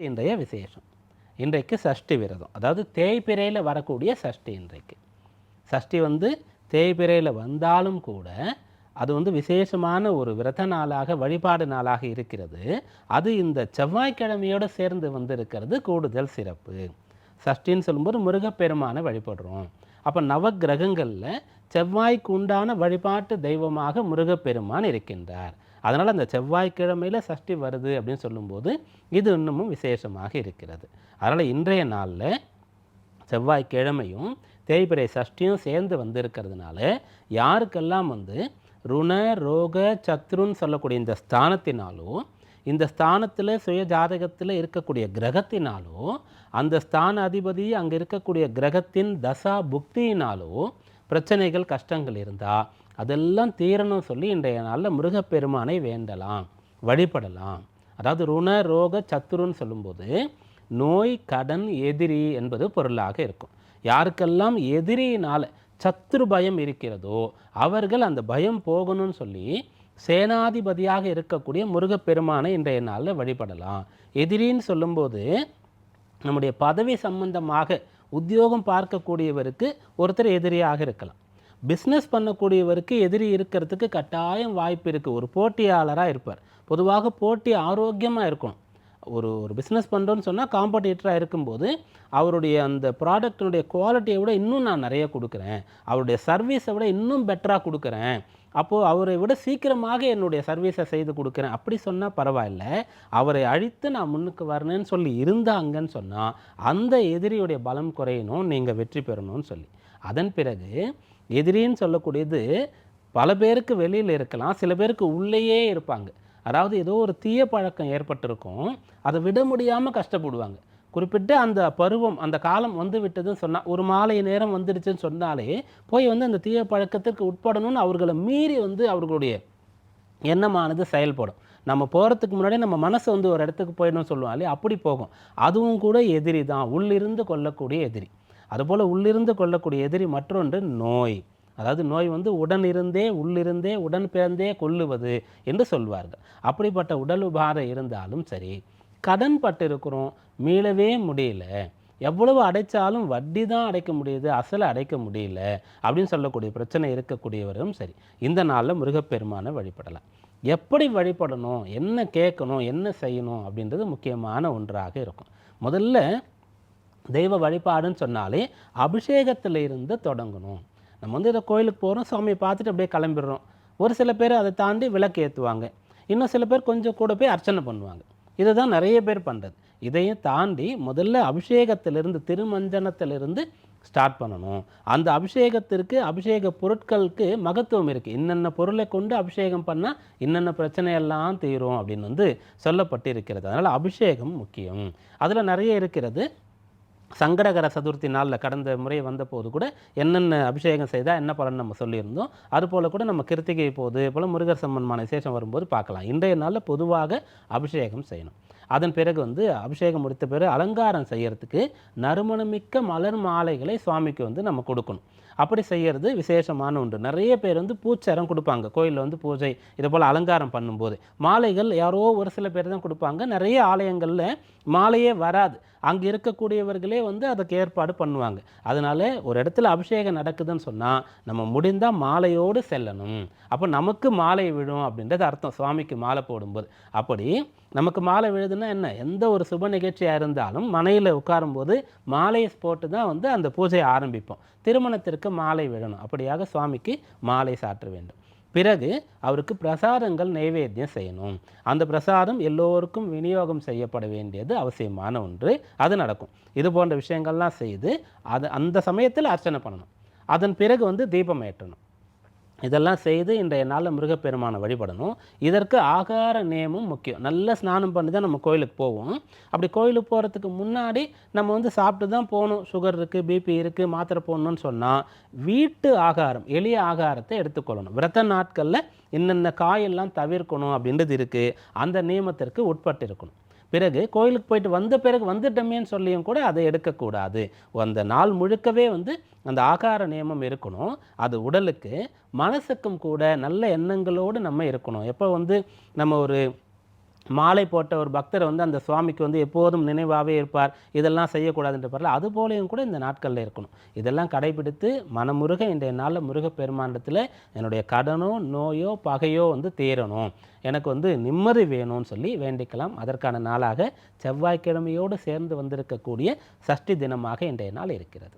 இன்றைய விசேஷம். இன்றைக்கு சஷ்டி விரதம். அதாவது தேய்பிரையில் வரக்கூடிய சஷ்டி இன்றைக்கு. சஷ்டி வந்து தேய்பிரையில் வந்தாலும் கூட அது வந்து விசேஷமான ஒரு விரத நாளாக வழிபாடு நாளாக இருக்கிறது. அது இந்த செவ்வாய்க்கிழமையோடு சேர்ந்து வந்திருக்கிறது. கூடுதல் சிறப்பு. சஷ்டின்னு சொல்லும்போது முருகப்பெருமானை வழிபடுறோம். அப்போ நவக்கிரகங்களில் செவ்வாய்க்கு உண்டான வழிபாட்டு தெய்வமாக முருகப்பெருமான் இருக்கின்றார். அதனால் அந்த செவ்வாய்க்கிழமையில் சஷ்டி வருது அப்படின்னு சொல்லும்போது இது இன்னமும் விசேஷமாக இருக்கிறது. அதனால் இன்றைய நாளில் செவ்வாய்க்கிழமையும் தேய்பிறை சஷ்டியும் சேர்ந்து வந்திருக்கிறதுனால யாருக்கெல்லாம் வந்து ருண ரோக சத்ருன்னு சொல்லக்கூடிய இந்த ஸ்தானத்தினாலோ இந்த ஸ்தானத்தில் சுய ஜாதகத்தில் இருக்கக்கூடிய கிரகத்தினாலோ அந்த ஸ்தான அதிபதி அங்கே இருக்கக்கூடிய கிரகத்தின் தசா புக்தியினாலோ பிரச்சனைகள் கஷ்டங்கள் இருந்தால் அதெல்லாம் தீரணும் சொல்லி இன்றைய நாளில் முருகப்பெருமானை வேண்டலாம் வழிபடலாம். அதாவது ருண ரோக சத்துருன்னு சொல்லும்போது நோய் கடன் எதிரி என்பது பொருளாக இருக்கும். யாருக்கெல்லாம் எதிரியினால் சத்துரு பயம் இருக்கிறதோ அவர்கள் அந்த பயம் போகணும்னு சொல்லி சேனாதிபதியாக இருக்கக்கூடிய முருகப்பெருமானை இன்றைய நாளில் வழிபடலாம். எதிரின்னு சொல்லும்போது நம்முடைய பதவி சம்பந்தமாக உத்தியோகம் பார்க்கக்கூடியவருக்கு ஒருத்தர் எதிரியாக இருக்கலாம். பிஸ்னஸ் பண்ணக்கூடியவருக்கு எதிரி இருக்கிறதுக்கு கட்டாயம் வாய்ப்பு இருக்குது ஒரு போட்டியாளராக இருப்பார். பொதுவாக போட்டி ஆரோக்கியமாக இருக்கணும். ஒரு ஒரு பிஸ்னஸ் பண்ணுறோன்னு சொன்னால் காம்படிட்டராக இருக்கும்போது அவருடைய அந்த ப்ராடக்டினுடைய குவாலிட்டியை விட இன்னும் நான் நிறைய கொடுக்குறேன். அவருடைய சர்வீஸை விட இன்னும் பெட்டராக கொடுக்குறேன். அப்போது அவரை விட சீக்கிரமாக என்னுடைய சர்வீஸை செய்து கொடுக்குறேன். அப்படி சொன்னால் பரவாயில்ல. அவரை அழித்து நான் முன்னுக்கு வரணும்னு சொல்லி இருந்தாங்கன்னு சொன்னால் அந்த எதிரியுடைய பலம் குறையணும் நீங்கள் வெற்றி பெறணும்னு சொல்லி. அதன் பிறகு எதிரின்னு சொல்லக்கூடியது பல பேருக்கு வெளியில் இருக்கலாம் சில பேருக்கு உள்ளேயே இருப்பாங்க. அதாவது ஏதோ ஒரு தீய பழக்கம் ஏற்பட்டிருக்கும் அதை விட முடியாமல் கஷ்டப்படுவாங்க. குறிப்பிட்ட அந்த பருவம் அந்த காலம் வந்து விட்டதுன்னு சொன்னால் ஒரு மாலை நேரம் வந்துடுச்சுன்னு சொன்னாலே போய் வந்து அந்த தீய பழக்கத்திற்கு உட்படணும்னு அவர்களை மீறி வந்து அவர்களுடைய எண்ணமானது செயல்படும். நம்ம போகிறதுக்கு முன்னாடி நம்ம மனசு வந்து ஒரு இடத்துக்கு போயிடணும்னு சொல்லுவோம் இல்லையா? அப்படி போகும். அதுவும் கூட எதிரி தான். உள்ளிருந்து கொள்ளக்கூடிய எதிரி. அதுபோல் உள்ளிருந்து கொள்ளக்கூடிய எதிரி மற்றொன்று நோய். அதாவது நோய் வந்து உடனிருந்தே உள்ளிருந்தே உடன் பிறந்தே கொல்லுவது என்று சொல்வார்கள். அப்படிப்பட்ட உடல் உபாதை இருந்தாலும் சரி கடன் பட்டிருக்கிறோம் மீளவே முடியல எவ்வளவு அடைச்சாலும் வட்டி தான் அடைக்க முடியுது அசலை அடைக்க முடியல அப்படின்னு சொல்லக்கூடிய பிரச்சனை இருக்கக்கூடியவரும் சரி இந்த நாளில் முருகப்பெருமானை வழிபடலாம். எப்படி வழிபடணும் என்ன கேட்கணும் என்ன செய்யணும் அப்படின்றது முக்கியமான ஒன்றாக இருக்கும். முதல்ல தெய்வ வழிபாடுன்னு சொன்னாலே அபிஷேகத்தில் இருந்து தொடங்கணும். நம்ம வந்து இதை கோயிலுக்கு போகிறோம் சாமியை பார்த்துட்டு அப்படியே கிளம்பிடுறோம். ஒரு சில பேர் அதை தாண்டி விளக்கு ஏற்றுவாங்க இன்னும் சில பேர் கொஞ்சம் கூட போய் அர்ச்சனை பண்ணுவாங்க. இதை தான் நிறைய பேர் பண்ணுறது இதையும் தாண்டி முதல்ல அபிஷேகத்திலிருந்து திருமஞ்சனத்திலிருந்து ஸ்டார்ட் பண்ணணும். அந்த அபிஷேகத்திற்கு அபிஷேக பொருட்களுக்கு மகத்துவம் இருக்குது இன்னென்ன பொருளை கொண்டு அபிஷேகம் பண்ணால் இன்னென்ன பிரச்சனையெல்லாம் தீரும் அப்படின்னு வந்து சொல்லப்பட்டு இருக்கிறது அதனால் அபிஷேகம் முக்கியம். அதில் நிறைய இருக்கிறது சங்கடகர சதுர்த்தி நாளில் கடந்த முறை வந்தபோது கூட என்னென்ன அபிஷேகம் செய்தால் என்ன பலன் நம்ம சொல்லியிருந்தோம். அதுபோல் கூட நம்ம கிருத்திகை போது போல் முருகர் சம்பந்தமான விசேஷம் வரும்போது பார்க்கலாம். இன்றைய நாளில் பொதுவாக அபிஷேகம் செய்யணும். அதன் பிறகு வந்து அபிஷேகம் முடித்த பிறகு அலங்காரம் செய்கிறதுக்கு நறுமணமிக்க மலர் மாலைகளை சுவாமிக்கு வந்து நம்ம கொடுக்கணும். அப்படி செய்கிறது விசேஷமான ஒன்று. நிறைய பேர் வந்து பூச்சரம் கொடுப்பாங்க. கோயிலில் வந்து பூஜை இது போல் அலங்காரம் பண்ணும்போது. மாலைகள் யாரோ ஒரு சில பேர் தான் கொடுப்பாங்க. நிறைய ஆலயங்களில் மாலையே வராது. அங்கே இருக்கக்கூடியவர்களே வந்து அதுக்கு ஏற்பாடு பண்ணுவாங்க. அதனால ஒரு இடத்துல அபிஷேகம் நடக்குதுன்னு சொன்னால் நம்ம முடிந்தால் மாலையோடு செல்லணும். அப்போ நமக்கு மாலை விழும் அப்படின்றது அர்த்தம். சுவாமிக்கு மாலை போடும்போது. அப்படி நமக்கு மாலை விழுதுன்னா என்ன? எந்த ஒரு சுப நிகழ்ச்சியாக இருந்தாலும் மனையில் உட்காரும்போது மாலையை போட்டு தான் வந்து அந்த பூஜையை ஆரம்பிப்போம். திருமணத்திற்கு மாலை விழணும். அப்படியாக சுவாமிக்கு மாலை சாற்ற வேண்டும். பிறகு அவருக்கு பிரசாதங்கள் நைவேத்தியம் செய்யணும். அந்த பிரசாதம் எல்லோருக்கும் விநியோகம் செய்யப்பட வேண்டியது அவசியமான ஒன்று. அது நடக்கும். இது போன்ற விஷயங்கள்லாம் செய்து அது அந்த சமயத்தில் அர்ச்சனை பண்ணணும். அதன் பிறகு வந்து தீபம் ஏற்றணும். இதெல்லாம் செய்து இன்றைய நாளில் முருகப்பெருமானை வழிபடணும். இதற்கு ஆகார நேமும் முக்கியம். நல்ல ஸ்நானம் பண்ணி தான் நம்ம கோயிலுக்கு போவோம். அப்படி கோயிலுக்கு போகிறதுக்கு முன்னாடி நம்ம வந்து சாப்பிட்டு தான் போகணும். சுகர் இருக்குது பிபி இருக்குது மாத்திரை போடணும்னு சொன்னால் வீட்டு ஆகாரம் எளிய ஆகாரத்தை எடுத்துக்கொள்ளணும். விரத நாட்களில் இன்னென்ன காயெல்லாம் தவிர்க்கணும் அப்படின்றது இருக்குது அந்த நியமத்திற்கு உட்பட்டு இருக்கணும் பிறகு கோயிலுக்கு போயிட்டு வந்த பிறகு வந்துட்டோமேன்னு சொல்லியும் கூட அதை எடுக்கக்கூடாது. அந்த நாள் முழுக்கவே வந்து அந்த ஆகார நியமம் இருக்கணும். அது உடலுக்கு மனசுக்கும் கூட நல்ல எண்ணங்களோடு நம்ம இருக்கணும். எப்போ வந்து நம்ம ஒரு மாலை போட்ட ஒரு பக்தர் வந்து அந்த சுவாமிக்கு வந்து எப்போதும் நினைவாகவே இருப்பார். இதெல்லாம் செய்யக்கூடாதுன்ற பரல அது போலையும் கூட இந்த நாட்களில் இருக்கணும். இதெல்லாம் கடைபிடித்து மனமுருக இன்றைய நாளில் முருகப்பெருமாண்டத்தில் என்னுடைய கடனோ நோயோ பகையோ வந்து தீரணும் எனக்கு வந்து நிம்மதி வேணும்னு சொல்லி வேண்டிக்கலாம். அதற்கான நாளாக செவ்வாய்க்கிழமையோடு சேர்ந்து வந்திருக்கக்கூடிய சஷ்டி தினமாக இன்றைய நாள் இருக்கிறது.